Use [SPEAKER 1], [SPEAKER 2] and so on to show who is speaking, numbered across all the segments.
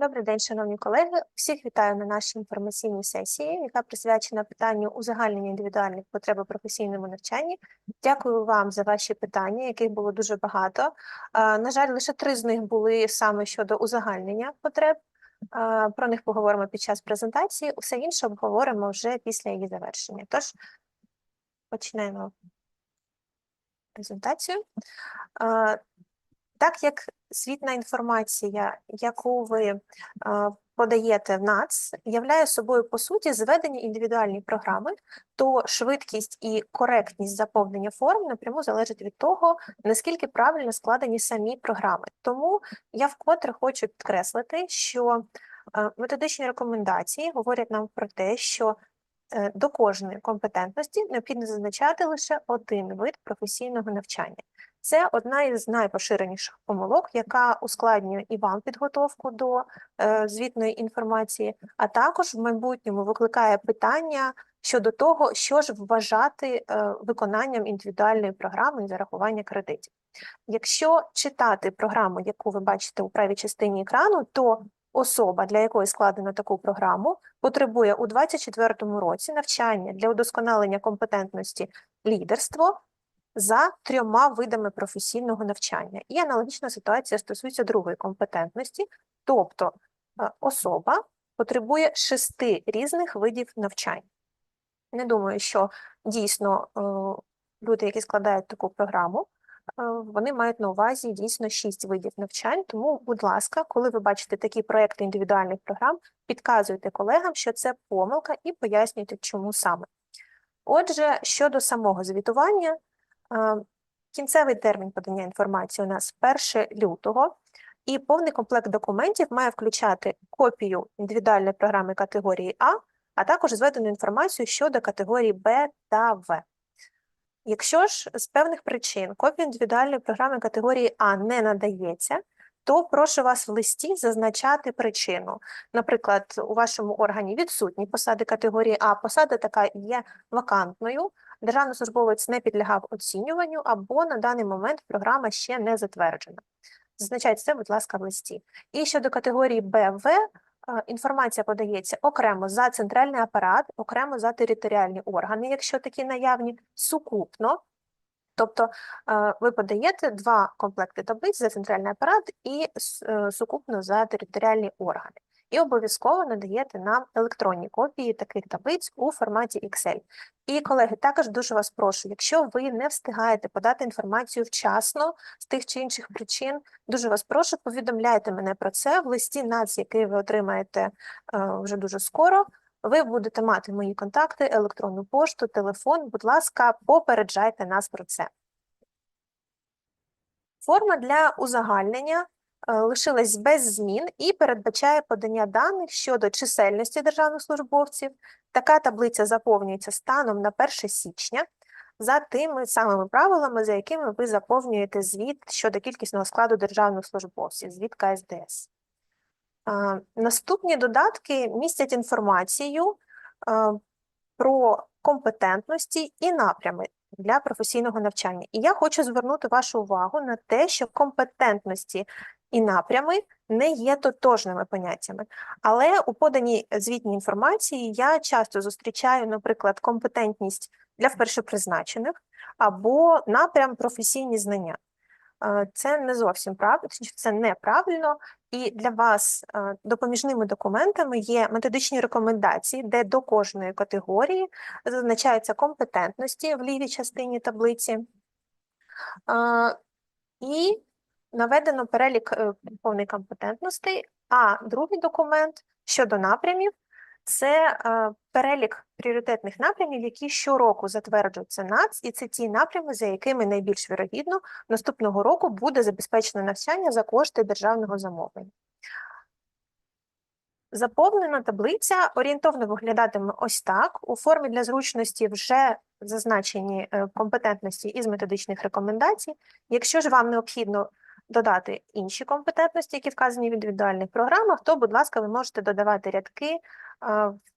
[SPEAKER 1] Добрий день, шановні колеги. Всіх вітаю на нашій інформаційній сесії, яка присвячена питанню узагальнення індивідуальних потреб у професійному навчанні. Дякую вам за ваші питання, яких було дуже багато. На жаль, лише три з них були саме щодо узагальнення потреб. Про них поговоримо під час презентації. Усе інше обговоримо вже після її завершення. Тож почнемо презентацію. Так як звітна інформація, яку ви е, подаєте в НАЦ, являє собою по суті зведені індивідуальні програми, то швидкість і коректність заповнення форм напряму залежить від того, наскільки правильно складені самі програми. Тому я вкотре хочу підкреслити, що е, методичні рекомендації говорять нам про те, що е, до кожної компетентності необхідно зазначати лише один вид професійного навчання. Це одна із найпоширеніших помилок, яка ускладнює і вам підготовку до е, звітної інформації, а також в майбутньому викликає питання щодо того, що ж вважати е, виконанням індивідуальної програми зарахування кредитів. Якщо читати програму, яку ви бачите у правій частині екрану, то особа, для якої складено таку програму, потребує у 2024 році навчання для удосконалення компетентності лідерство за трьома видами професійного навчання. І аналогічна ситуація стосується другої компетентності, тобто е, особа потребує шести різних видів навчань. Не думаю, що дійсно е, люди, які складають таку програму, е, вони мають на увазі дійсно шість видів навчань. Тому, будь ласка, коли ви бачите такі проекти індивідуальних програм, підказуйте колегам, що це помилка, і пояснюйте, чому саме. Отже, щодо самого звітування, кінцевий термін подання інформації у нас 1 лютого, і повний комплект документів має включати копію індивідуальної програми категорії А, а також зведену інформацію щодо категорії Б та В. Якщо ж з певних причин копія індивідуальної програми категорії А не надається, то прошу вас в листі зазначати причину. Наприклад, у вашому органі відсутні посади категорії А, посада така є вакантною, державний службовець не підлягав оцінюванню або на даний момент програма ще не затверджена. Зазначайте це, будь ласка, в листі. І щодо категорії БВ, е, інформація подається окремо за центральний апарат, окремо за територіальні органи, якщо такі наявні, сукупно. Тобто е, ви подаєте два комплекти таблиць за центральний апарат і е, сукупно за територіальні органи. І обов'язково надаєте нам електронні копії таких таблиць у форматі Excel. І, колеги, також дуже вас прошу, якщо ви не встигаєте подати інформацію вчасно з тих чи інших причин, дуже вас прошу, повідомляйте мене про це в листі НАЦ, який ви отримаєте е, вже дуже скоро. Ви будете мати мої контакти, електронну пошту, телефон. Будь ласка, попереджайте нас про це. Форма для узагальнення лишилась без змін і передбачає подання даних щодо чисельності державних службовців. Така таблиця заповнюється станом на 1 січня за тими самими правилами, за якими ви заповнюєте звіт щодо кількісного складу державних службовців, звіт КСДС. Е, Наступні додатки містять інформацію е, про компетентності і напрями для професійного навчання. І я хочу звернути вашу увагу на те, що компетентності і напрями не є тотожними поняттями. Але у поданій звітній інформації я часто зустрічаю, наприклад, компетентність для впершепризначених або напрям професійні знання. Е, Це не зовсім правильно, це неправильно, і для вас е, допоміжними документами є методичні рекомендації, де до кожної категорії зазначаються компетентності в лівій частині таблиці. Е, І наведено перелік е, повний компетентностей, а другий документ щодо напрямів це е, перелік пріоритетних напрямів, які щороку затверджуються НАЦ, і це ті напрями, за якими найбільш вірогідно наступного року буде забезпечено навчання за кошти державного замовлення. Заповнена таблиця орієнтовно виглядатиме ось так. У формі для зручності вже зазначені е, компетентності із методичних рекомендацій. Якщо ж вам необхідно додати інші компетентності, які вказані в індивідуальних програмах, то, будь ласка, ви можете додавати рядки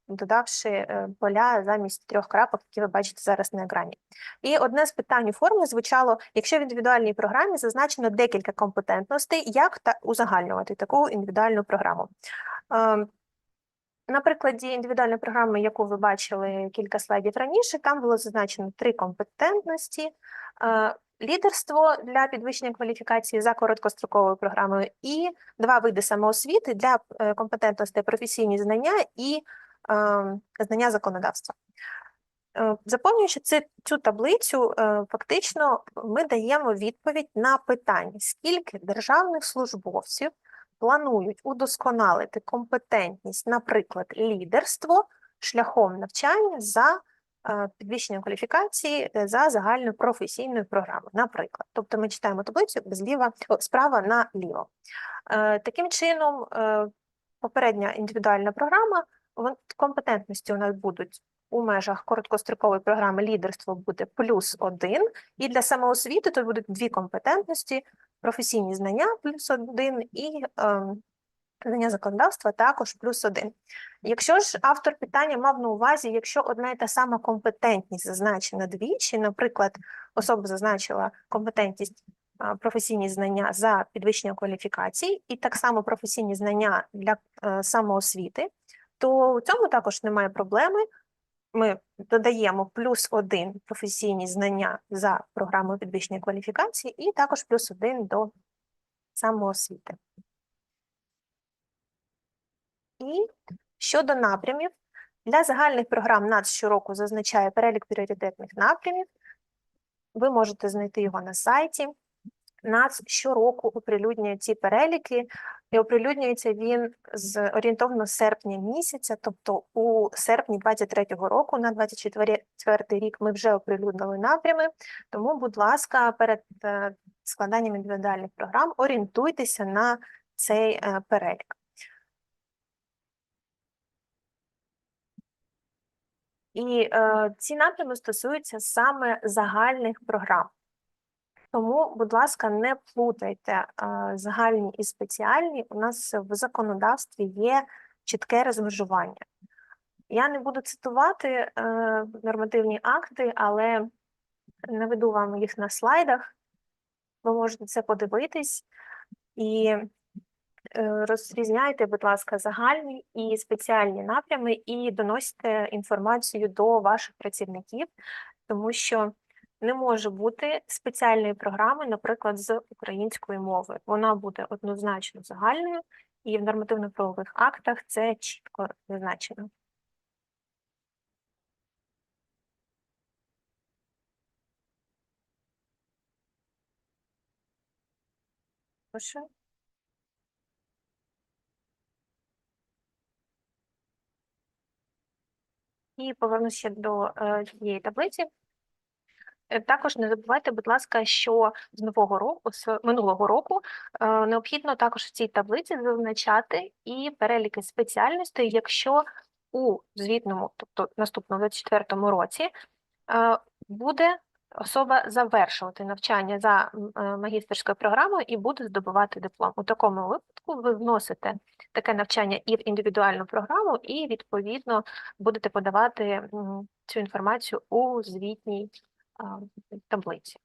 [SPEAKER 1] додавши е, поля замість трьох крапок, які ви бачите зараз на екрані. І одне з питань у формі звучало: якщо в індивідуальній програмі зазначено декілька компетентностей, як та узагальнювати таку індивідуальну програму? На прикладі індивідуальної програми, яку ви бачили кілька слайдів раніше, там було зазначено три компетентності: лідерство для підвищення кваліфікації за короткостроковою програмою, і два види самоосвіти для е, компетентностей професійні знання і е, знання законодавства. Е, Заповнюючи цю таблицю, е, фактично ми даємо відповідь на питання, скільки державних службовців планують удосконалити компетентність, наприклад, лідерство шляхом навчання за підвищенням кваліфікації е, за загальною професійною програмою, наприклад. Тобто ми читаємо таблицю зліва, справа наліво. Е, Таким чином, е, попередня індивідуальна програма, компетентності у нас будуть у межах короткострокової програми лідерство буде плюс один, і для самоосвіти тут будуть дві компетентності: професійні знання плюс один і ем, знання законодавства також плюс один. Якщо ж автор питання мав на увазі, якщо одна і та сама компетентність зазначена двічі, наприклад, особа зазначила компетентність професійні знання за підвищення кваліфікацій, і так само професійні знання для е, самоосвіти, то у цьому також немає проблеми. Ми додаємо плюс один професійні знання за програмою підвищення кваліфікації, і також плюс один до самоосвіти. І щодо напрямів, для загальних програм НАЦ щороку зазначає перелік пріоритетних напрямів. Ви можете знайти його на сайті. НАЦ щороку оприлюднює ці переліки, і оприлюднюється він з орієнтовно серпня місяця, тобто у серпні 23-го року, на 24 рік, ми вже оприлюднили напрями. Тому, будь ласка, перед е, складанням індивідуальних програм орієнтуйтеся на цей е, перелік. І е, ці напрями стосуються саме загальних програм. Тому, будь ласка, не плутайте е, загальні і спеціальні. У нас в законодавстві є чітке розмежування. Я не буду цитувати е, нормативні акти, але наведу вам їх на слайдах. Ви можете це подивитись і розрізняйте, будь ласка, загальні і спеціальні напрями, і доносите інформацію до ваших працівників, тому що не може бути спеціальної програми, наприклад, з української мови. Вона буде однозначно загальною, і в нормативно-правових актах це чітко визначено. Прошу. І повернуся до е, цієї таблиці. Е, Також не забувайте, будь ласка, що з нового року, з минулого року, е, необхідно також в цій таблиці зазначати і переліки спеціальностей, якщо у звітному, тобто наступному 24 році, буде особа завершувати навчання за е, магістерською програмою і буде здобувати диплом. У такому випадку ви вносите таке навчання і в індивідуальну програму, і відповідно будете подавати цю інформацію у звітній таблиці.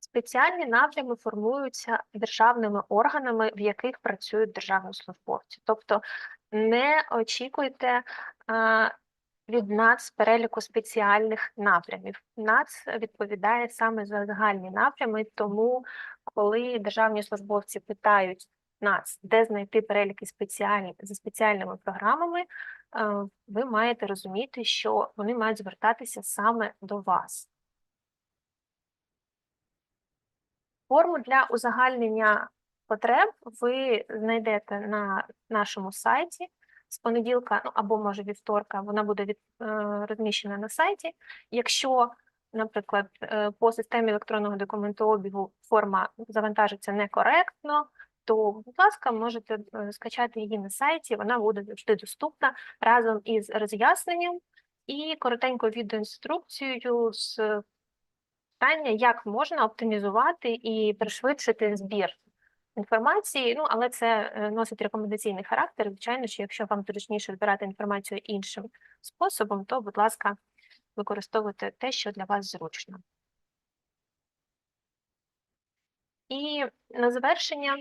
[SPEAKER 1] Спеціальні напрями формуються державними органами, в яких працюють державні службовці. Тобто не очікуйте від НАЦ переліку спеціальних напрямів. НАЦ відповідає саме за загальні напрями, тому коли державні службовці питають НАЦ, де знайти переліки спеціальні за спеціальними програмами, е, ви маєте розуміти, що вони мають звертатися саме до вас. Форму для узагальнення потреб ви знайдете на нашому сайті з понеділка, ну або може вівторка, вона буде від, е, розміщена на сайті. Якщо, наприклад, е, по системі електронного документообігу форма завантажиться некоректно, то, будь ласка, можете е, скачати її на сайті, вона буде завжди доступна разом із роз'ясненням і коротенькою відеоінструкцією з питання, як можна оптимізувати і пришвидшити збір інформації, ну але це е, носить рекомендаційний характер. Звичайно, що якщо вам зручніше збирати інформацію іншим способом, то, будь ласка, використовуйте те, що для вас зручно. І на завершення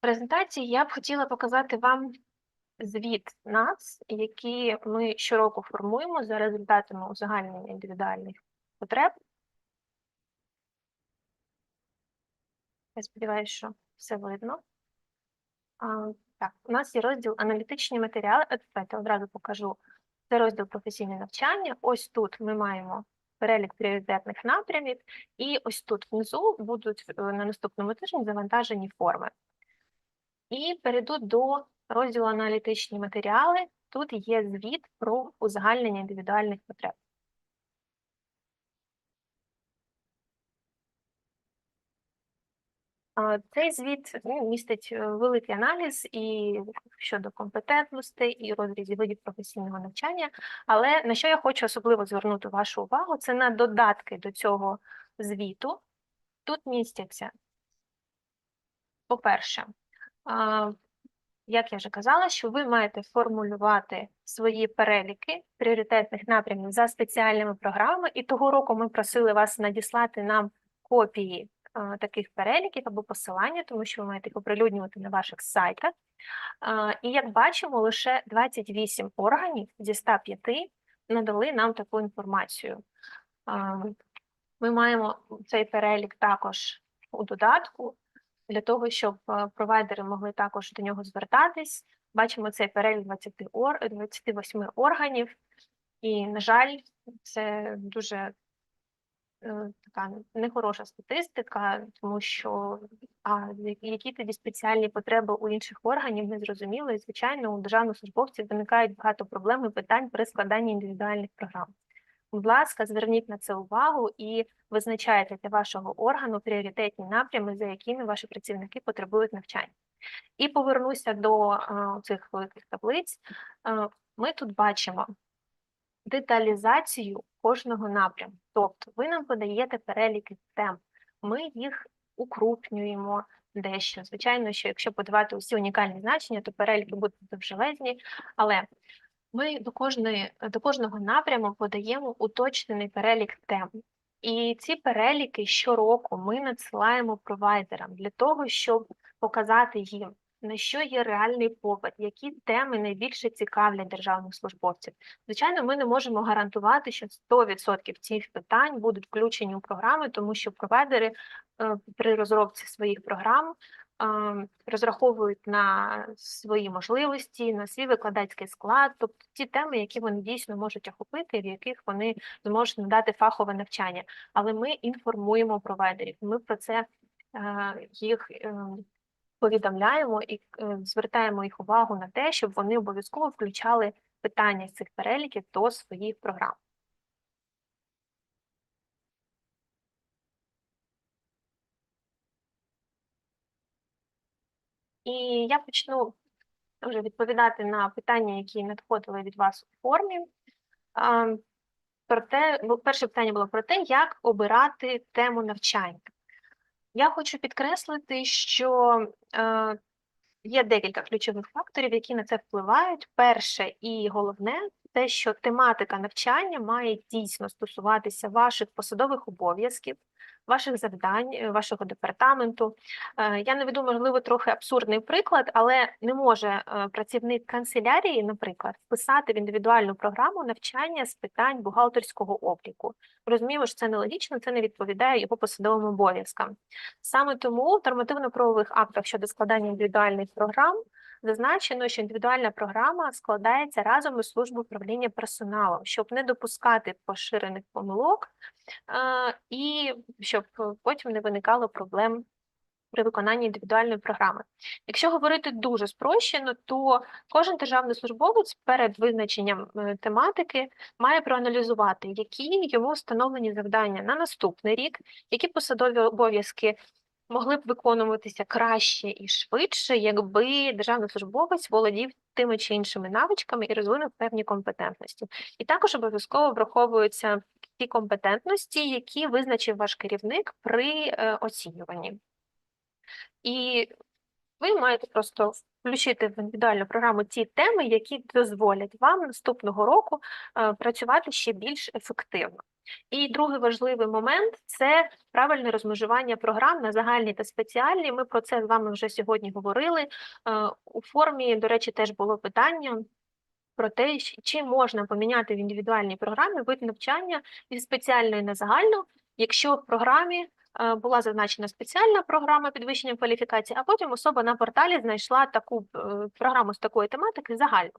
[SPEAKER 1] презентації я б хотіла показати вам звіт НАЦ, який ми щороку формуємо за результатами узагальнення індивідуальних потреб. Я сподіваюся, що все видно. А, так, у нас є розділ аналітичні матеріали. Давайте одразу покажу. Це розділ професійне навчання. Ось тут ми маємо перелік пріоритетних напрямів, і ось тут внизу будуть е, на наступному тижні завантажені форми. І перейду до розділу аналітичні матеріали. Тут є звіт про узагальнення індивідуальних потреб. Цей звіт ну, містить е, великий аналіз і щодо компетентностей, і розрізів видів професійного навчання. Але на що я хочу особливо звернути вашу увагу, це на додатки до цього звіту. Тут містяться, по-перше, як я вже казала, що ви маєте формулювати свої переліки пріоритетних напрямів за спеціальними програмами, і того року ми просили вас надіслати нам копії таких переліків або посилання, тому що ви маєте їх оприлюднювати на ваших сайтах. І як бачимо, лише 28 органів зі 105 надали нам таку інформацію. Ми маємо цей перелік також у додатку для того, щоб провайдери могли також до нього звертатись. Бачимо цей перелік 20 ор... 28 органів, і, на жаль, це дуже така нехороша статистика, тому що а які тоді спеціальні потреби у інших органів не зрозуміло, і звичайно у державних службовців виникають багато проблем і питань при складанні індивідуальних програм. Будь ласка, зверніть на це увагу і визначайте для вашого органу пріоритетні напрями, за якими ваші працівники потребують навчання. І повернуся до а, цих великих таблиць. А, ми тут бачимо деталізацію кожного напряму. Тобто ви нам подаєте переліки тем, ми їх укрупнюємо дещо. Звичайно, що якщо подавати усі унікальні значення, то переліки будуть довжелезні, але ми до кожної до кожного напряму подаємо уточнений перелік тем. І ці переліки щороку ми надсилаємо провайдерам для того, щоб показати їм, на що є реальний попит, які теми найбільше цікавлять державних службовців. Звичайно, ми не можемо гарантувати, що 100% цих питань будуть включені у програми, тому що провайдери е, при розробці своїх програм розраховують на свої можливості, на свій викладацький склад, тобто ті теми, які вони дійсно можуть охопити, в яких вони зможуть надати фахове навчання. Але ми інформуємо провайдерів. Ми про це е, їх повідомляємо і е, звертаємо їх увагу на те, щоб вони обов'язково включали питання з цих переліків до своїх програм. І я почну вже відповідати на питання, які надходили від вас у формі. Про те, перше питання було про те, як обирати тему навчання. Я хочу підкреслити, що е, є декілька ключових факторів, які на це впливають. Перше і головне те, що тематика навчання має дійсно стосуватися ваших посадових обов'язків, ваших завдань, е, вашого департаменту. Е, я наведу, можливо, трохи абсурдний приклад, але не може е, працівник канцелярії, наприклад, вписати в індивідуальну програму навчання з питань бухгалтерського обліку. Розуміємо, що це нелогічно, це не відповідає його посадовим обов'язкам. Саме тому в нормативно-правових актах щодо складання індивідуальних програм. Зазначено, що індивідуальна програма складається разом із службою управління персоналом, щоб не допускати поширених помилок і щоб потім не виникало проблем при виконанні індивідуальної програми. Якщо говорити дуже спрощено, то кожен державний службовець перед визначенням е, тематики має проаналізувати, які йому встановлені завдання на наступний рік, які посадові обов'язки могли б виконуватися краще і швидше, якби державний службовець володів тими чи іншими навичками і розвинув певні компетентності. І також обов'язково враховуються ті компетентності, які визначив ваш керівник при е, оцінюванні. І ви маєте просто включити в індивідуальну програму ті теми, які дозволять вам наступного року е, працювати ще більш ефективно. І другий важливий момент це правильне розмежування програм на загальні та спеціальні. Ми про це з вами вже сьогодні говорили. Е, У формі, до речі, теж було питання про те, чи можна поміняти в індивідуальній програмі вид навчання із спеціальної на загальну, якщо в програмі е, була зазначена спеціальна програма підвищення кваліфікації, а потім особа на порталі знайшла таку е, програму з такої тематики загальну.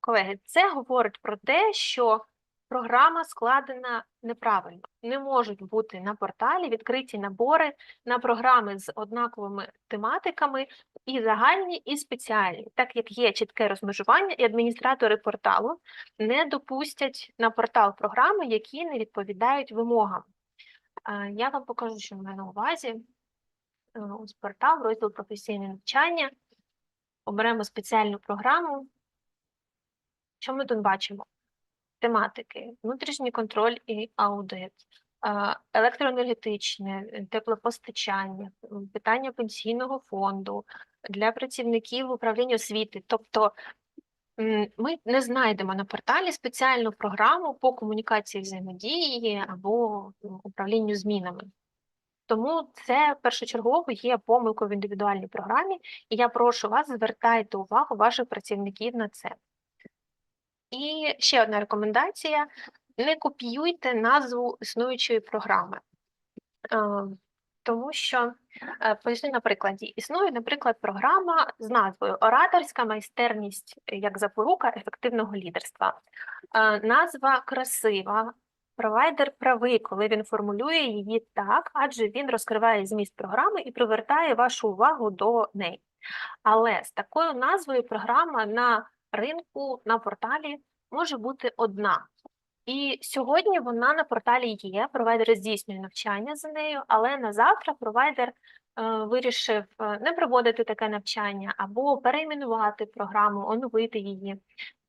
[SPEAKER 1] Колеги, це говорить про те, що програма складена неправильно. Не можуть бути на порталі відкриті набори на програми з однаковими тематиками і загальні, і спеціальні, так як є чітке розмежування, і адміністратори порталу не допустять на портал програми, які не відповідають вимогам. Я вам покажу, що в мене на увазі. Е, Ось портал, розділ професійне навчання. Оберемо спеціальну програму. Що ми тут бачимо? Тематики: внутрішній контроль і аудит, електроенергетичне, е, теплопостачання, питання пенсійного фонду для працівників управління освіти. Тобто ми не знайдемо на порталі спеціальну програму по комунікації взаємодії або управлінню змінами. Тому це першочергово є помилкою в індивідуальній програмі, і я прошу вас звертайте увагу ваших працівників на це. І ще одна рекомендація: не копіюйте назву існуючої програми. Е, Тому що, е, поясню на прикладі, існує, наприклад, програма з назвою Ораторська майстерність як запорука ефективного лідерства. Е, Назва красива, провайдер правий, коли він формулює її так, адже він розкриває зміст програми і привертає вашу увагу до неї. Але з такою назвою програма на ринку, на порталі може бути одна. І сьогодні вона на порталі є, провайдер здійснює навчання за нею, але на завтра провайдер е, вирішив е, не проводити таке навчання або перейменувати програму, оновити її.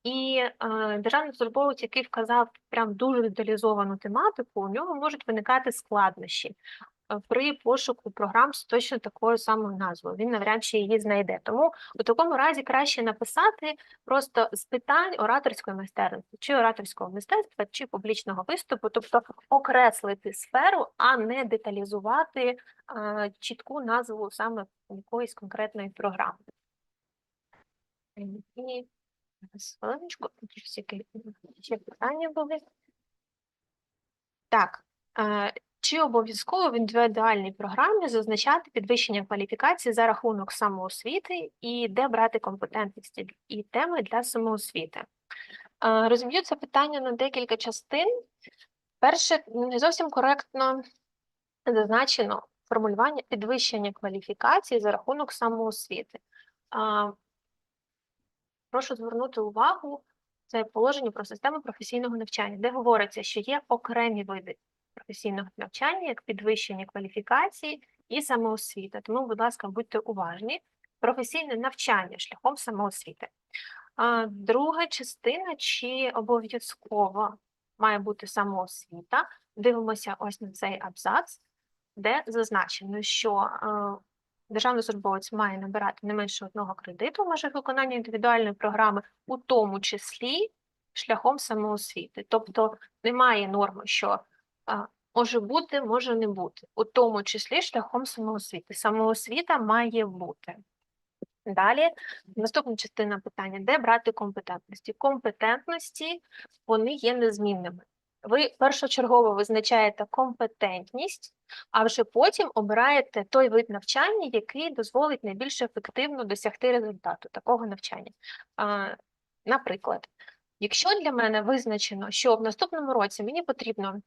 [SPEAKER 1] І е, державний службовець, який вказав прям дуже деталізовану тематику, у нього можуть виникати складнощі при пошуку програм з точно такою самою назвою. Він навряд чи її знайде. Тому у такому разі краще написати просто з питань ораторської майстерності, чи ораторського мистецтва, чи публічного виступу, тобто окреслити сферу, а не деталізувати е, чітку назву саме якоїсь конкретної програми. І хвилиночку, тут ще питання були. Так. Е, Чи обов'язково в індивідуальній програмі зазначати підвищення кваліфікації за рахунок самоосвіти і де брати компетентності і теми для самоосвіти? Е, Розіб'ю це питання на декілька частин. Перше, не зовсім коректно зазначено формулювання підвищення кваліфікації за рахунок самоосвіти. Прошу звернути увагу це положення про систему професійного навчання, де говориться, що є окремі види професійного навчання, як підвищення кваліфікації і самоосвіта. Тому, будь ласка, будьте уважні. Професійне навчання шляхом самоосвіти. Друга частина, чи обов'язково має бути самоосвіта. Дивимося ось на цей абзац, де зазначено, що державний службовець має набирати не менше одного кредиту в межах виконання індивідуальної програми, у тому числі шляхом самоосвіти. Тобто немає норми, що може бути, може не бути, у тому числі шляхом самоосвіти. Самоосвіта має бути. Далі, наступна частина питання: де брати компетентності? Компетентності вони є незмінними. Ви першочергово визначаєте компетентність, а вже потім обираєте той вид навчання, який дозволить найбільш ефективно досягти результату такого навчання. Наприклад, якщо для мене визначено, що в наступному році мені потрібно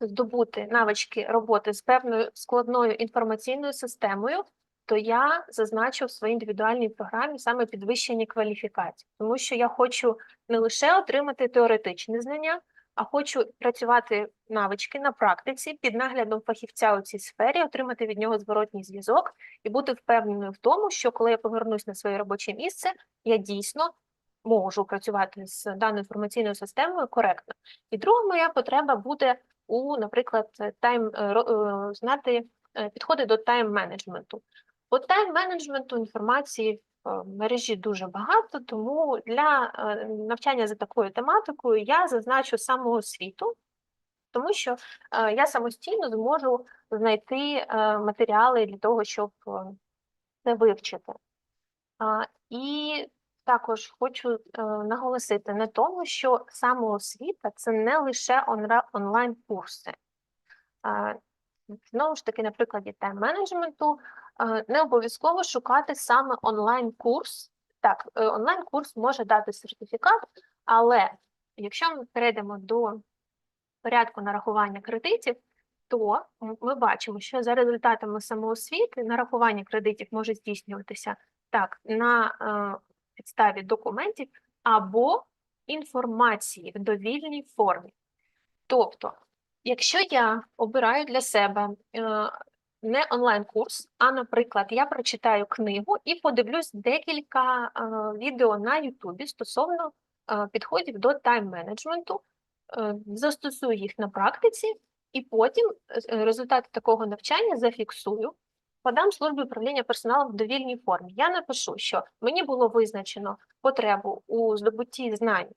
[SPEAKER 1] здобути навички роботи з певною складною інформаційною системою, то я зазначу в своїй індивідуальній програмі саме підвищення кваліфікацій, тому що я хочу не лише отримати теоретичні знання, а хочу працювати навички на практиці під наглядом фахівця у цій сфері, отримати від нього зворотній зв'язок і бути впевненою в тому, що коли я повернусь на своє робоче місце, я дійсно можу працювати з даною інформаційною системою коректно. І друга моя потреба буде у, наприклад, тайм е, е, знати е, підходи до тайм-менеджменту. По тайм-менеджменту інформації в мережі дуже багато, тому для навчання за такою тематикою я зазначу самоосвіту, тому що я самостійно зможу знайти матеріали для того, щоб це вивчити. І також хочу е, наголосити на тому, що самоосвіта це не лише онлайн-курси. А, Знову ж таки, на прикладі тайм-менеджменту, е, не обов'язково шукати саме онлайн-курс. Так, е, онлайн-курс може дати сертифікат, але якщо ми перейдемо до порядку нарахування кредитів, то ми бачимо, що за результатами самоосвіти нарахування кредитів може здійснюватися так на е, підставі документів або інформації в довільній формі. Тобто, якщо я обираю для себе е, не онлайн-курс, а, наприклад, я прочитаю книгу і подивлюсь декілька е, відео на Ютубі стосовно е, підходів до тайм-менеджменту, застосую їх на практиці, і потім результати такого навчання зафіксую, подам службі управління персоналом в довільній формі. Я напишу, що мені було визначено потребу у здобутті знань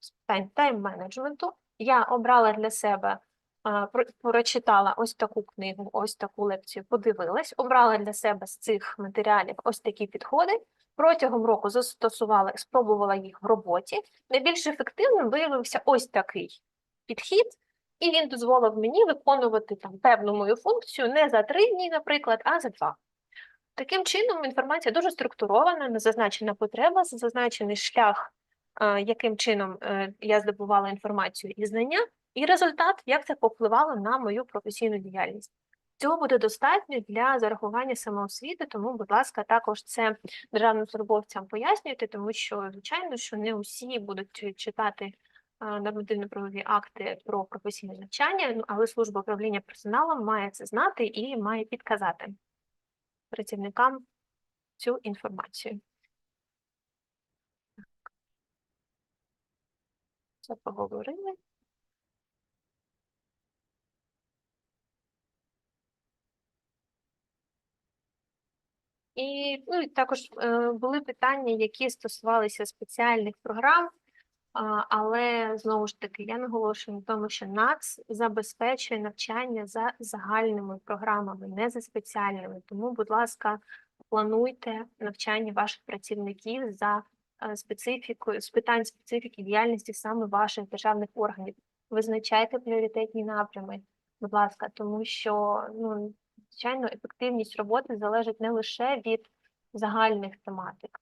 [SPEAKER 1] з питань тайм-менеджменту. Я обрала для себе, прочитала ось таку книгу, ось таку лекцію, подивилась, обрала для себе з цих матеріалів ось такі підходи. Протягом року застосувала, спробувала їх в роботі. Найбільш ефективним виявився ось такий підхід, і він дозволив мені виконувати там певну мою функцію не за три дні, наприклад, а за два. Таким чином, інформація дуже структурована, зазначена потреба, зазначений шлях, е, яким чином е, я здобувала інформацію і знання, і результат, як це повпливало на мою професійну діяльність. Цього буде достатньо для зарахування самоосвіти, тому, будь ласка, також це державним службовцям пояснюйте, тому що, звичайно, що не усі будуть читати нормативно-правові акти про професійне навчання, ну, але служба управління персоналом має це знати і має підказати працівникам цю інформацію. Це поговорили. І, ну, і також е, були питання, які стосувалися спеціальних програм, але знову ж таки я наголошую на тому, що НАЦ забезпечує навчання за загальними програмами, не за спеціальними. Тому, будь ласка, плануйте навчання ваших працівників за е, специфікою, з питань специфіки діяльності саме ваших державних органів. Визначайте пріоритетні напрями, будь ласка, тому що ну, звичайно ефективність роботи залежить не лише від загальних тематик,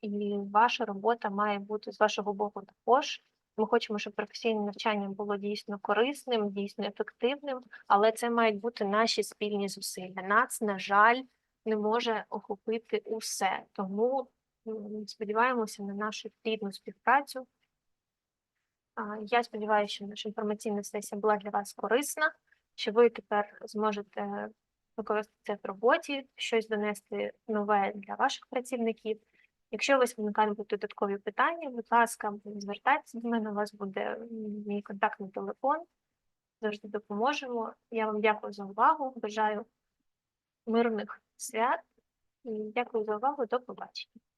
[SPEAKER 1] і ваша робота має бути з вашого боку також. Ми хочемо, щоб професійне навчання було дійсно корисним, дійсно ефективним, але це мають бути наші спільні зусилля. НАЦ, на жаль, не може охопити усе. Тому сподіваємося на нашу плідну співпрацю. Я сподіваюся, що наша інформаційна сесія була для вас корисна, що ви тепер зможете використати це в роботі, щось донести нове для ваших працівників. Якщо у вас виникають додаткові питання, будь ласка, звертайтеся до мене, у вас буде мій контактний телефон. Завжди допоможемо. Я вам дякую за увагу. Бажаю мирних свят і дякую за увагу. До побачення.